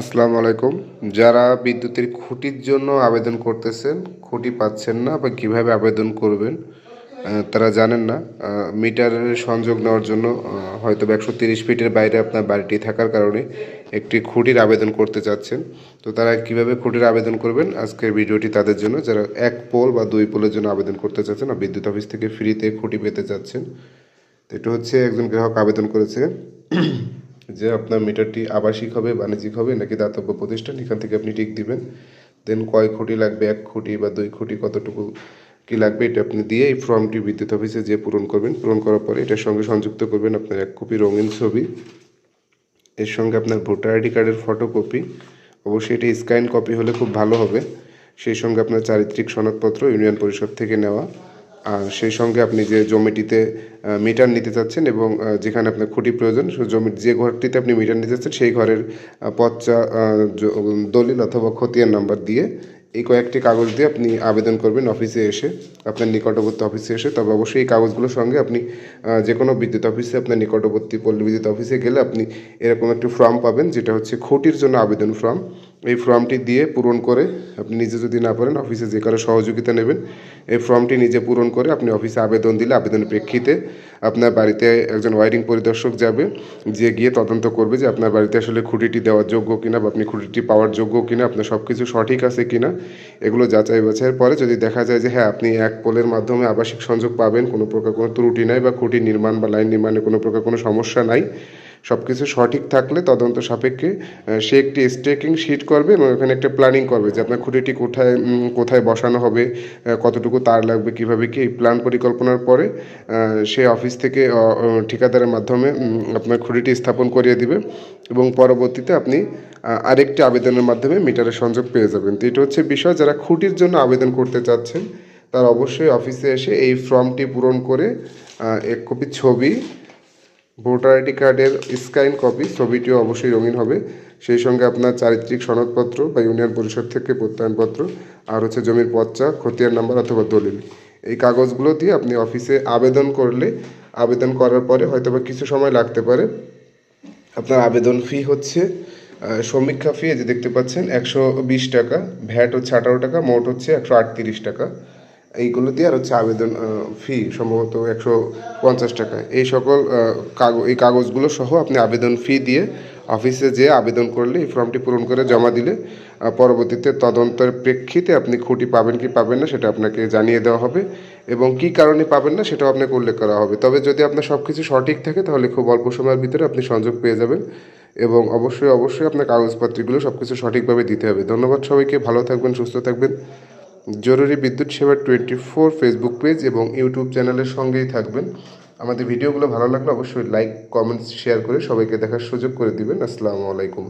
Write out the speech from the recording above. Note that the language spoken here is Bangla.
আসসালামু আলাইকুম। যারা বিদ্যুতের খুঁটির জন্য আবেদন করতেছেন, খুঁটি পাচ্ছেন না বা কীভাবে আবেদন করবেন তারা জানেন না। মিটারের সংযোগ নেওয়ার জন্য হয়তো একশো তিরিশ ফিটের বাইরে আপনার বাড়িটি থাকার কারণে একটি খুঁটির আবেদন করতে চাচ্ছেন। তো তারা কীভাবে খুঁটির আবেদন করবেন, আজকের ভিডিওটি তাদের জন্য। যারা এক পোল বা দুই পোলের জন্য আবেদন করতে চাচ্ছেন আর বিদ্যুৎ অফিস থেকে ফ্রিতে খুঁটি পেতে চাচ্ছেন। তো এটা হচ্ছে একজন গ্রাহক আবেদন করেছে। যে আপনার মিটারটি আবাসিক হবে, বাণিজ্যিক হবে, নাকি দাতব্য প্রতিষ্ঠান, এখান থেকে আপনি টিক দিবেন। দেন কয় খুঁটি লাগবে, এক খুঁটি বা দুই খুঁটি, কতটুকু কি লাগবে, এটা আপনি দিয়ে এই ফর্মটি বিদ্যুৎ অফিসে যে পূরণ করবেন। পূরণ করার পরে এটার সঙ্গে সংযুক্ত করবেন আপনার এক কপি রঙিন ছবি। এর সঙ্গে আপনার ভোটার আইডি কার্ডের ফটোকপি অবশ্যই এটা স্ক্যান কপি হলে খুব ভালো হবে। সেই সঙ্গে আপনার চারিত্রিক সনদপত্র ইউনিয়ন পরিষদ থেকে নেওয়া। আর সেই সঙ্গে আপনি যে জমিটিতে মিটার নিতে চাচ্ছেন এবং যেখানে আপনার খুঁটি প্রয়োজন সেই জমি যে ঘরটিতে আপনি মিটার নিতে চাচ্ছেন, সেই ঘরের পচ্চা দলিল অথবা খতিয়ান নাম্বার দিয়ে এই কয়েকটি কাগজ দিয়ে আপনি আবেদন করবেন অফিসে এসে, আপনার নিকটবর্তী অফিসে এসে। তবে অবশ্যই এই কাগজগুলোর সঙ্গে আপনি যে কোনো বিদ্যুৎ অফিসে আপনার নিকটবর্তী পল্লী বিদ্যুৎ অফিসে গেলে আপনি এরকম একটি ফর্ম পাবেন, যেটা হচ্ছে খুঁটির জন্য আবেদন ফর্ম এই ফর্মটি দিয়ে পূরণ করে আপনি নিজে যদি না পারেন, অফিসে যে কারও সহযোগিতা নেবেন, এই ফর্মটি নিজে পূরণ করে আপনি অফিসে আবেদন দিলে আবেদনের প্রেক্ষিতে আপনার বাড়িতে একজন ওয়ারিং পরিদর্শক যাবে, যে গিয়ে তদন্ত করবে যে আপনার বাড়িতে আসলে খুঁটিটি দেওয়ার যোগ্য কিনা বা আপনি খুঁটিটি পাওয়ার যোগ্য কিনা, আপনার সব কিছু সঠিক আছে কিনা, এগুলো যাচাই বাছাইয়ের পরে যদি দেখা যায় যে হ্যাঁ আপনি এক পোলের মাধ্যমে আবাসিক সংযোগ পাবেন, কোনো প্রকার কোনো ত্রুটি নাই বা খুঁটি নির্মাণ বা লাইন নির্মাণে কোনো প্রকার কোনো সমস্যা নাই সব কিছু সঠিক থাকলে তদন্ত সাপেক্ষে সে একটি স্টেকিং শিট করবে এবং এখানে একটা প্ল্যানিং করবে যে আপনার খুঁটিটি কোথায় কোথায় বসানো হবে কতটুকু তার লাগবে, কীভাবে কি এই প্ল্যান পরিকল্পনার পরে সে অফিস থেকে ঠিকাদারের মাধ্যমে আপনার খুঁটিটি স্থাপন করিয়ে দিবে এবং পরবর্তীতে আপনি আরেকটি আবেদনের মাধ্যমে মিটারের সংযোগ পেয়ে যাবেন। তো এটা হচ্ছে বিষয়, যারা খুঁটির জন্য আবেদন করতে চাচ্ছেন, তারা অবশ্যই অফিসে এসে এই ফর্মটি পূরণ করে এক কপি ছবি ভোটার আইডি কার্ডের স্ক্যান কপি, ছবিটিও অবশ্যই রঙিন হবে। সেই সঙ্গে আপনার চারিত্রিক সনদপত্র বা ইউনিয়ন পরিষদ থেকে প্রত্যয়নপত্র, আর হচ্ছে জমির পচ্চা খতিয়ান নাম্বার অথবা দলিল। এই কাগজগুলো দিয়ে আপনি অফিসে আবেদন করলে, আবেদন করার পরে হয়তো বা কিছু সময় লাগতে পারে। আপনার আবেদন ফি হচ্ছে সমীক্ষা ফি যে দেখতে পাচ্ছেন, একশো বিশ টাকা, ভ্যাট হচ্ছে আঠারো টাকা, মোট হচ্ছে একশো আটত্রিশ টাকা। এইগুলো দিয়ে আর হচ্ছে আবেদন ফি সম্ভবত একশো পঞ্চাশ টাকা। এই সকল কাগজ, এই কাগজগুলো সহ আপনি আবেদন ফি দিয়ে অফিসে যেয়ে আবেদন করলে এই ফর্মটি পূরণ করে জমা দিলে পরবর্তীতে তদন্তের প্রেক্ষিতে আপনি খুঁটি পাবেন কি পাবেন না সেটা আপনাকে জানিয়ে দেওয়া হবে এবং কি কারণে পাবেন না সেটাও আপনাকে উল্লেখ করা হবে। তবে যদি আপনার সব কিছু সঠিক থাকে তাহলে খুব অল্প সময়ের ভিতরে আপনি সংযোগ পেয়ে যাবেন এবং অবশ্যই অবশ্যই আপনার কাগজপত্রগুলো সব কিছু সঠিকভাবে দিতে হবে। ধন্যবাদ সবাইকে, ভালো থাকবেন, সুস্থ থাকবেন। জরুরি বিদ্যুৎ সেবা টোয়েন্টি ফোর ফেসবুক পেজ এবং ইউটিউব চ্যানেলের সঙ্গেই থাকবেন। আমাদের ভিডিওগুলো ভালো লাগলে অবশ্যই লাইক, কমেন্টস, শেয়ার করে সবাইকে দেখার সুযোগ করে দিবেন। আসসালামু আলাইকুম।